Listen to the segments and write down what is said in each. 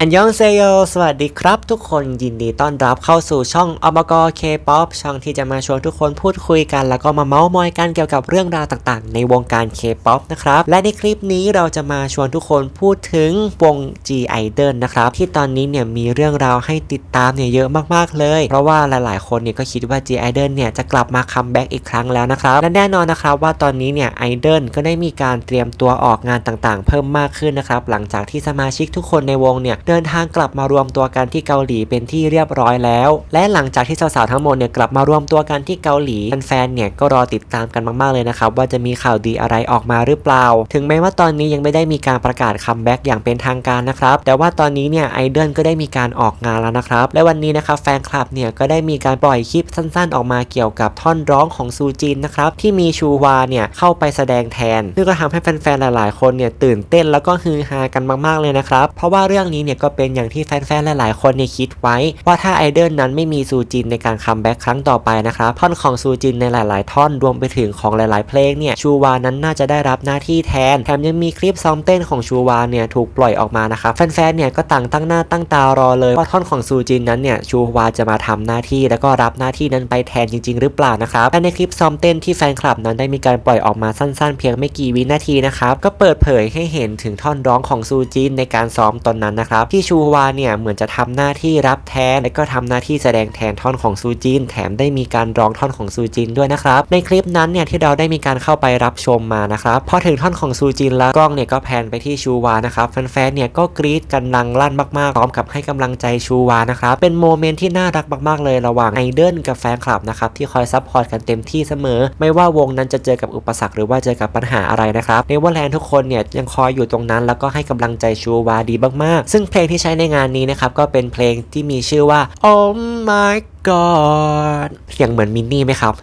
อันยองเซโย สวัสดีครับทุกคนยินดีต้อนรับเข้าสู่ช่องอมกเคป๊อปช่องที่จะมาชวนทุกคนพูดคุยกัน แล้วก็มาเมาส์มอยกันเกี่ยวกับเรื่องราวต่างๆ ในวงการเคป๊อปนะครับ และในคลิปนี้เราจะมาชวนทุกคนพูดถึงวง G Idol นะครับ ที่ตอนนี้เนี่ยมีเรื่องราวให้ติดตามเนี่ยเยอะมากๆเลย เพราะว่าหลายๆ คนเนี่ยก็คิดว่า G Idol เนี่ยจะกลับมาคัมแบ็กอีกครั้งแล้วนะครับและแน่นอนนะครับว่าตอนนี้เนี่ยไอดอลก็ได้มีการเตรียมตัวออกงานต่างๆ เพิ่มมากขึ้นนะครับหลังจากที่สมาชิกทุกคนในวงเนี่ยเดินทางกลับมารวมตัวกันที่เกาหลีเป็นที่เรียบร้อยแล้ว และหลังจากที่สาวๆทั้งหมดเนี่ยกลับมารวมตัวกันที่เกาหลีแฟนๆเนี่ยก็รอติดตามกันมากๆเลยนะครับว่าจะมีข่าวดีอะไรออกมาหรือเปล่า ถึงแม้ว่าตอนนี้ยังไม่ได้มีการประกาศคัมแบ็กอย่างเป็นทางการนะครับแต่ว่าตอนนี้เนี่ยไอดอลก็ได้มีการออกงานแล้วนะครับและวันนี้นะครับแฟนคลับเนี่ยก็ได้มีการปล่อยคลิปสั้น ๆ ออกมาเกี่ยวกับท่อนร้องของซูจินนะครับที่มีชูวาเนี่ยเข้าไปแสดงแทนซึ่งก็ทำให้แฟนๆหลาย ๆ คนเนี่ยตื่นเต้นแล้วก็ฮือฮากันมากๆเลยนะครับเพราะว่าเรื่องนี้เนี่ยก็เป็นอย่างที่แฟนๆหลายๆคนเนี่ยคิดไว้ ว่าถ้าไอดอลนั้นไม่มีซูจินในการคัมแบ็กครั้งต่อไปนะครับท่อนของซูจินในหลาย ๆ ท่อนรวมไปถึงของหลาย ๆ เพลงเนี่ยชูวานั้นน่าจะได้รับหน้าที่แทนแถมยังมีคลิปซ้อมเต้นของชูวาเนี่ยถูกปล่อยออกมานะครับแฟนๆเนี่ยก็ต่างตั้งหน้าตั้งตารอเลยว่าท่อนของซูจินนั้นเนี่ยชูวาจะมาทำหน้าที่ แล้วก็รับหน้าที่นั้นไปแทนจริง ๆ หรือเปล่านะครับและในคลิปซ้อมเต้นที่แฟนคลับนั้นได้มีการปล่อยออกมาสั้น ๆ เพียงไม่กี่วินาทีนะครับก็เปิดเผยให้เห็นถึงท่อนร้องของซูจินในการซ้อมตอนนั้นนะครับที่ชูวาเนี่ยเหมือนจะทำหน้าที่รับแทน และก็ทำหน้าที่แสดงแทนท่อนของซูจิน แถมได้มีการร้องท่อนของซูจินด้วยนะครับ ในคลิปนั้นเนี่ยที่เราได้มีการเข้าไปรับชมมานะครับพอถึงท่อนของซูจินแล้วกล้องเนี่ยก็แพนไปที่ชูวานะครับแฟนๆเนี่ยก็กรี๊ดกันดังลั่นมากๆพร้อมกับให้กำลังใจชูวานะครับเป็นโมเมนต์ที่น่ารักมากๆเลยระหว่างไอเดิลกับแฟนคลับนะครับที่คอยซัพพอร์ตกันเต็มที่เสมอ ไม่ว่าวงนั้นจะเจอกับอุปสรรคหรือว่าเจอกับปัญหาอะไรนะครับในว่าแลนทุกคนเนี่ยยังคอยอยู่ตรงนั้น แล้วก็ให้กำลังใจชูวาดีมากๆ ซึ่งเพพลงที่ใช้ในงานนี้นะครับก็เป็นเพลงที่มีชื่อว่า Oh my god เสียงเหมือนมินนี่ไหมครับ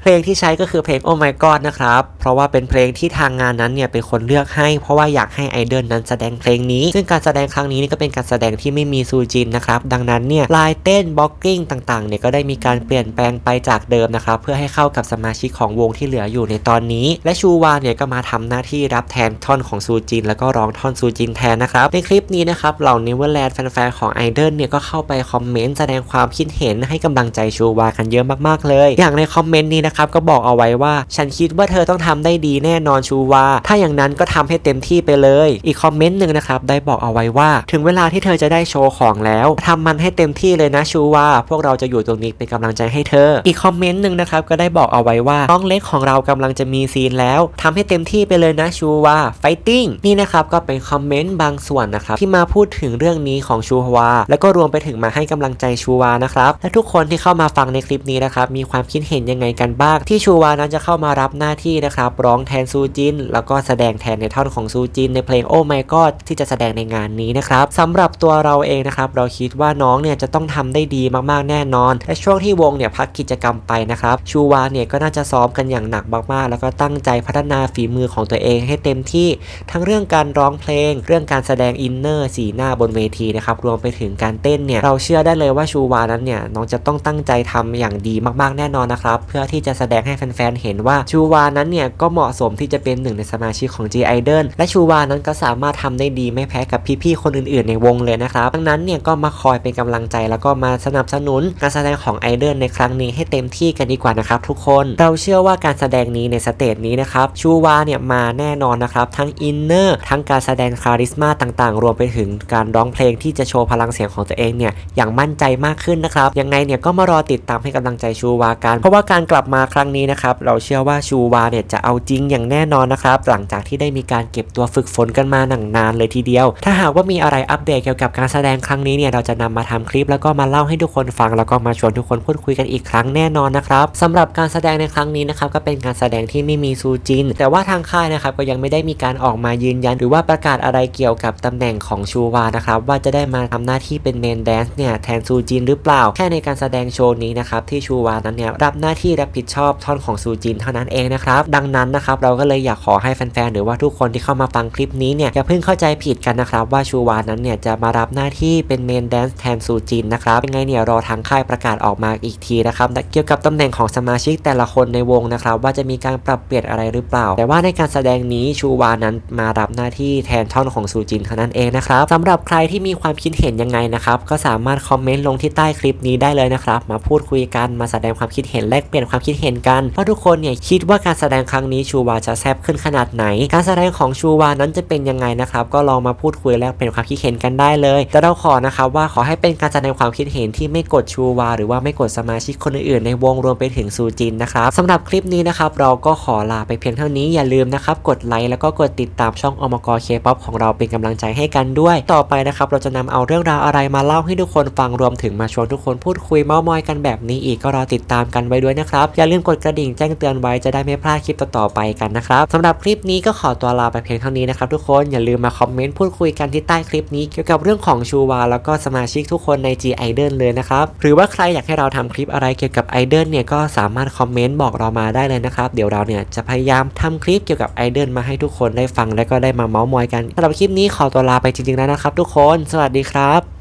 เพลงที่ใช้ก็คือเพลง Oh my god นะครับ เพราะว่าเป็นเพลงที่ทางงานนั้นเนี่ยเป็นคนเลือกให้ เพราะว่าอยากให้ไอดอลนั้นแสดงเพลงนี้ ซึ่งการแสดงครั้งนี้นี่ก็เป็นการแสดงที่ไม่มีซูจินนะครับ ดังนั้นเนี่ยลายเต้นบล็อกกิ้งต่างๆเนี่ยก็ได้มีการเปลี่ยนแปลงไปจากเดิมนะครับ เพื่อให้เข้ากับสมาชิกของวงที่เหลืออยู่ในตอนนี้ และชูวาเนี่ยก็มาทำหน้าที่รับแทนท่อนของซูจิน แล้วก็ร้องท่อนซูจินแทนนะครับในคลิปนี้นะครับเหล่านิเวอร์แลนด์แฟนๆของไอดอลเนี่ยก็เข้าไปคอมเมนต์แสดงความคิดเห็นให้กำลังใจชูวากันเยอะมากๆเลย อย่างในคอมเมนต์นี้นะครับก็บอกเอาไว้ว่า ฉันคิดว่าเธอต้องทำได้ดีแน่นอนชูวา ถ้าอย่างนั้นก็ทำให้เต็มที่ไปเลย อีกคอมเมนต์หนึ่งนะครับได้บอกเอาไว้ว่า ถึงเวลาที่เธอจะได้โชว์ของแล้วทำมันให้เต็มที่เลยนะชูวา พวกเราจะอยู่ตรงนี้เป็นกำลังใจให้เธอ อีกคอมเมนต์หนึ่งนะครับก็ได้บอกเอาไว้ว่าน้องเล็กของเรากำลังจะมีซีนแล้วทำให้เต็มที่ไปเลยนะชูวาไฟติ้งนี่นะครับก็เป็นคอมเมนต์บางส่วนนะครับที่มาพูดถึงเรื่องนี้ของชูวา แล้วก็รวมไปถึงมาให้กำลังใจชูวานะครับและทุกคนที่เข้ามาฟังในคลิปนี้นะครับมีความคิดเห็นยังไงกันบ้าง ที่ชูวานั้นจะเข้ามารับหน้าที่นะครับร้องแทนซูจิน แล้วก็แสดงแทนในท่อนของซูจินในเพลงโอ้ my god ที่จะแสดงในงานนี้นะครับสำหรับตัวเราเองนะครับเราคิดว่าน้องเนี่ยจะต้องทำได้ดีมากๆแน่นอนและช่วงที่วงเนี่ยพักกิจกรรมไปนะครับชูวาเนี่ยก็น่าจะซ้อมกันอย่างหนักมากๆ แล้วก็ตั้งใจพัฒนาฝีมือของตัวเองให้เต็มที่ ทั้งเรื่องการร้องเพลง เรื่องการแสดงอินเนอร์สีหน้าบนเวทีนะครับรวมไปถึงการเต้นเนี่ยเราเชื่อได้เลยว่าชูวานั้นเนี่ยน้องจะต้องตั้งใจทำอย่างดีมากๆแน่นอนนะครับ เพื่อที่จะแสดงให้แฟนๆ เห็นว่าชูวานั้นเนี่ยก็เหมาะสมที่จะเป็นหนึ่งในสมาชิกของ G Idol และชูวานั้นก็สามารถทำได้ดีไม่แพ้กับพี่ๆ คนอื่นๆ ในวงเลยนะครับดังนั้นเนี่ยก็มาคอยเป็นกำลังใจแล้วก็มาสนับสนุนการแสดงของไอดอลในครั้งนี้ให้เต็มที่กันดีกว่านะครับทุกคน เราเชื่อว่าการแสดงนี้ในสเตจนี้นะครับชูวาเนี่ยมาแน่นอนนะครับทั้งอินเนอร์ทั้งการแสดงคาริสมาต่างๆ รวมไปถึงการร้องเพลงที่จะโชว์พลังเสียงของตัวเองเนี่ยอย่างมั่นใจมากขึ้นนะครับยังไงเนี่ยก็มารอติดตามให้กำลังใจชูวากันเพราะว่าการกลับมาครั้งนี้นะครับเราเชื่อว่าชูวาเนี่ยจะเอาจริงอย่างแน่นอนนะครับหลังจากที่ได้มีการเก็บตัวฝึกฝนกันมาหนังนานเลยทีเดียว ถ้าหากว่ามีอะไรอัปเดตเกี่ยวกับการแสดงครั้งนี้เนี่ยเราจะนำมาทำคลิปแล้วก็มาเล่าให้ทุกคนฟัง แล้วก็มาชวนทุกคนพูดคุยกันอีกครั้งแน่นอนนะครับสำหรับการแสดงในครั้งนี้นะครับก็เป็นการแสดงที่ไม่มีซูจิน แต่ว่าทางค่ายนะครับก็ยังไม่ได้มีการออกมายืนยัน หรือว่าประกาศอะไรเกี่ยวกับตำแหน่งของชูวานะครับว่าจะได้มาทำหน้าที่เป็นเมนแดนซ์เนี่ยแทนซูจินหรือเปล่าแค่ในการแสดงโชว์นี้นะครับที่ชูวานั้นเนี่ยรับหน้าที่รับผิดชอบท่อนของซูจินเท่านั้นเองนะครับดังนั้นนะครับเราก็เลยอยากขอให้แฟนๆหรือว่าทุกคนที่เข้ามาฟังคลิปนี้เนี่ยอย่าเพิ่งเข้าใจผิดกันนะครับว่าชูวานั้นเนี่ยจะมารับหน้าที่เป็นเมนแดนซ์แทนซูจินนะครับยังไงเนี่ยรอทางค่ายประกาศออกมาอีกทีนะครับเกี่ยวกับตำแหน่งของสมาชิกแต่ละคนในวงนะครับว่าจะมีการปรับเปลี่ยนอะไรหรือเปล่า แต่ว่าในการแสดงนี้ชูวานั้นมารับหน้าที่แทนท่อนของซูจินเท่านั้นเองนะครับสำหรับใครที่มีความคิดเห็นยังไงนะครับก็สามารถคอมเมนต์ลงที่ใต้คลิปนี้ได้เลยนะครับ มาพูดคุยกันมาแสดงความคิดเห็นแลกเปลี่ยนความคิดเห็นกันว่าทุกคนเนี่ยคิดว่าการแสดงครั้งนี้ชูวาจะแซ่บขึ้นขนาดไหน การแสดงของชูวานั้นจะเป็นยังไงนะครับ ก็ลองมาพูดคุยแลกเปลี่ยนความคิดเห็นกันได้เลย แต่เราขอนะครับว่าขอให้เป็นการแสดงความคิดเห็นที่ไม่กดชูวา หรือว่าไม่กดสมาชิกคนอื่นๆในวงรวมไปถึงซูจินนะครับสำหรับคลิปนี้นะครับเราก็ขอลาไปเพียงเท่านี้อย่าลืมนะครับกดไลค์แล้วก็กดติดตามช่องอมกเคป๊อปของเราเป็นกำลังใจให้กันด้วย ต่อไปนะครับเราจะนำเอาเรื่องราวอะไรมาเล่าให้ทุกคนฟังรวมถึงมาชวนทุกคนพูดคุยเมาท์มอยกันแบบนี้อีกก็รอติดตามกันไว้ด้วยนะครับ อย่าลืมกดกระดิ่งแจ้งเตือนไว้จะได้ไม่พลาดคลิปต่อๆไปกันนะครับสำหรับคลิปนี้ก็ขอตัวลาไปเพียงเท่านี้นะครับทุกคนอย่าลืมมาคอมเมนต์พูดคุยกันที่ใต้คลิปนี้เกี่ยวกับเรื่องของชูวา แล้วก็สมาชิกทุกคนใน G Idol เลยนะครับหรือว่าใครอยากให้เราทำคลิปอะไรเกี่ยวกับไอดลเนี่ยก็สามารถคอมเมนต์บอกเรามาได้เลยนะครับเดี๋ยวเราเนี่ยจะพยายามทำคลิปเกี่ยวกับไอดลมาให้ทุกคนได้ฟังและก็ได้มาเมาส์มอยกันสำหรับคลิปนี้ขอตัวลาไปจริงๆแล้วนะครับทุกคน สวัสดีครับ